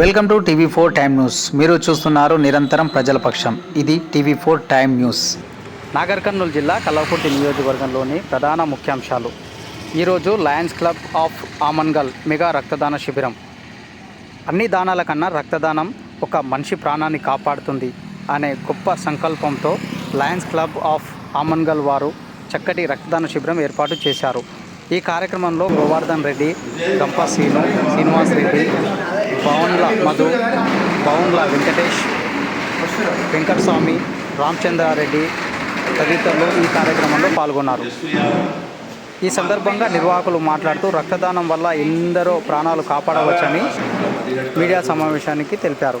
Welcome to TV four time news. మీరు చూస్తున్నారు నిరంతరం ప్రజల పక్షం. ఇది TV four time news. Nagar Kurnool జిల్లా కల్లకుర్తి నియోజకవర్గంలోని ప్రధాన ముఖ్యాంశాలు. ఈరోజు lions club of Amangal mega రక్తదాన శిబిరం. అన్ని దానాల కన్నా రక్తదానం ఒక మనిషి ప్రాణాన్ని కాపాడుతుంది అనే గొప్ప సంకల్పంతో లయన్స్ క్లబ్ ఆఫ్ ఆమన్గల్ వారు చక్కటి రక్తదాన శిబిరం ఏర్పాటు చేశారు. ఈ కార్యక్రమంలో గోవర్ధన్ రెడ్డి గంప శ్రీను శ్రీనివాస్ రెడ్డి పవన్ల మధు పవన్ల వెంకటేష్ వెంకటస్వామి రామచంద్రారెడ్డి తదితరులు ఈ కార్యక్రమంలో పాల్గొన్నారు. ఈ సందర్భంగా నిర్వాహకులు మాట్లాడుతూ రక్తదానం వల్ల ఎందరో ప్రాణాలు కాపాడవచ్చని మీడియా సమావేశానికి తెలిపారు.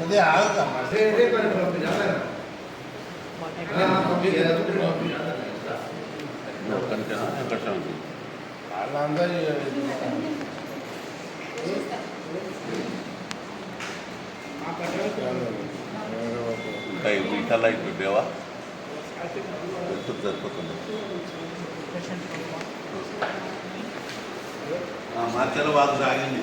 అదే ఆగుతామ్మా వాళ్ళందరూ మీటర్లు అయిపోయావా సరిపోతుంది మధ్యలో వాళ్ళు సాగింది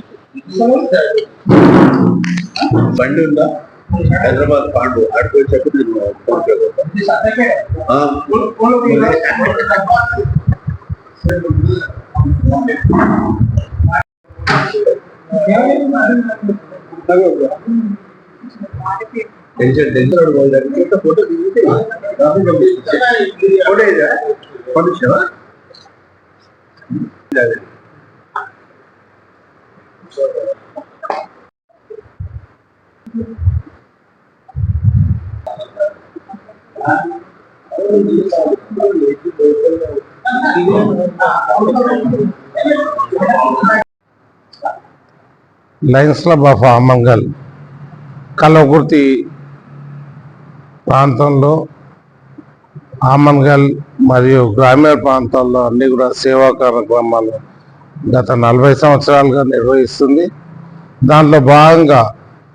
బండి ఉందా? హైదరాబాద్ పాండు. అడిగి వచ్చేప్పుడు నేను phone tension tension photo. Photo పంపించావా. Lions club of Amangal Kalwakurthy ప్రాంతంలో ఆమన్గల్ మరియు గ్రామీణ ప్రాంతాల్లో అన్ని కూడా సేవా కార్యక్రమాలు గత నలభై సంవత్సరాలుగా నిర్వహిస్తుంది. దాంట్లో భాగంగా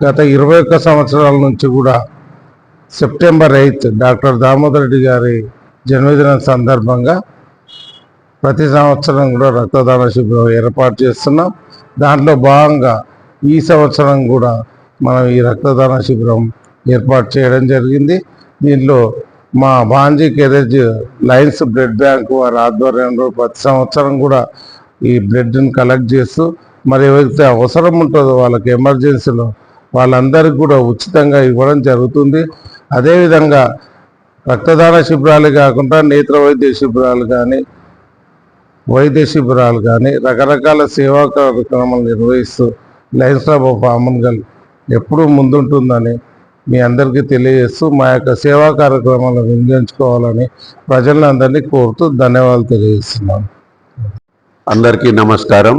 గత ఇరవై ఒక్క సంవత్సరాల నుంచి కూడా September eighth doctor Damodar Reddy గారి జన్మదినం సందర్భంగా ప్రతి సంవత్సరం కూడా రక్తదాన శిబిరం ఏర్పాటు చేస్తున్నాం. దాంట్లో భాగంగా ఈ సంవత్సరం కూడా మనం ఈ రక్తదాన శిబిరం ఏర్పాటు చేయడం జరిగింది. దీనిలో మా బాంజీ కెరేజ్ లయన్స్ బ్లడ్ బ్యాంక్ వారి ఆధ్వర్యంలో ప్రతి సంవత్సరం కూడా ఈ బ్లడ్ని కలెక్ట్ చేస్తూ మరి ఎవరైతే అవసరం ఉంటుందో వాళ్ళకి ఎమర్జెన్సీలో వాళ్ళందరికీ కూడా ఉచితంగా ఇవ్వడం జరుగుతుంది. అదేవిధంగా రక్తదాన శిబిరాలు కాకుండా నేత్ర వైద్య శిబిరాలు కానీ వైద్య శిబిరాలు కానీ రకరకాల సేవా కార్యక్రమాలు నిర్వహిస్తూ లయన్స్ క్లబ్ ఆఫ్ ఆమన్గల్ ఎప్పుడూ ముందుంటుందని మీ అందరికీ తెలియజేస్తూ మా యొక్క సేవా కార్యక్రమాలను వినియోగించుకోవాలని ప్రజలందరినీ కోరుతూ ధన్యవాదాలు తెలియజేస్తున్నాను. అందరికీ నమస్కారం.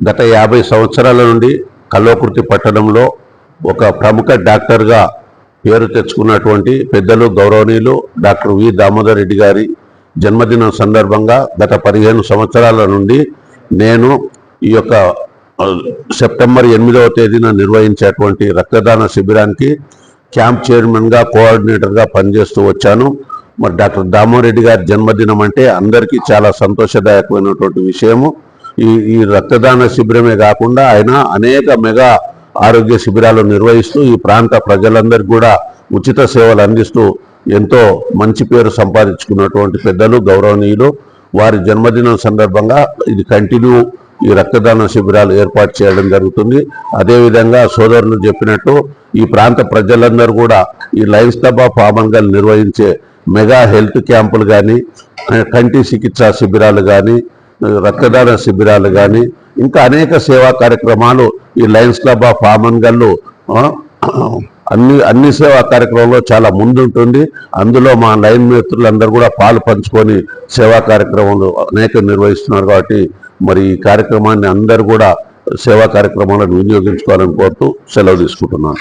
గత యాభై సంవత్సరాల నుండి కల్వకుర్తి పట్టణంలో ఒక ప్రముఖ డాక్టర్గా పేరు తెచ్చుకున్నటువంటి పెద్దలు గౌరవనీయులు డాక్టర్ వి. దామోదర్ రెడ్డి గారి జన్మదినం సందర్భంగా గత పదిహేను సంవత్సరాల నుండి నేను ఈ యొక్క సెప్టెంబర్ ఎనిమిదవ తేదీన నిర్వహించేటువంటి రక్తదాన శిబిరానికి క్యాంప్ చైర్మన్గా కోఆర్డినేటర్గా పనిచేస్తూ వచ్చాను. మరి డాక్టర్ దామోరెడ్డి గారి జన్మదినం అంటే అందరికీ చాలా సంతోషదాయకమైనటువంటి విషయము. ఈ ఈ రక్తదాన శిబిరమే కాకుండా ఆయన అనేక మెగా ఆరోగ్య శిబిరాలు నిర్వహిస్తూ ఈ ప్రాంత ప్రజలందరికీ కూడా ఉచిత సేవలు అందిస్తూ ఎంతో మంచి పేరు సంపాదించుకున్నటువంటి పెద్దలు గౌరవనీయులు. వారి జన్మదినం సందర్భంగా ఇది కంటిన్యూ ఈ రక్తదాన శిబిరాలు ఏర్పాటు చేయడం జరుగుతుంది. అదేవిధంగా సోదరులు చెప్పినట్టు ఈ ప్రాంత ప్రజలందరూ కూడా ఈ లైన్స్ క్లబ్ ఆఫ్ నిర్వహించే మెగా హెల్త్ క్యాంపులు కానీ కంటి చికిత్సా శిబిరాలు కానీ రక్తదాన శిబిరాలు కానీ ఇంకా అనేక సేవా కార్యక్రమాలు ఈ లయన్స్ క్లబ్ ఆఫ్ ఆమన్గల్లు ఆ, అన్ని అన్ని సేవా కార్యక్రమంలో చాలా ముందుంటుంది. అందులో మా లైన్ మిత్రులందరూ కూడా పాలు పంచుకొని సేవా కార్యక్రమాలు అనేక నిర్వహిస్తున్నారు కాబట్టి మరి ఈ కార్యక్రమాన్ని అందరూ కూడా సేవా కార్యక్రమాలను వినియోగించుకోవాలని కోరుతూ సెలవు తీసుకుంటున్నాను.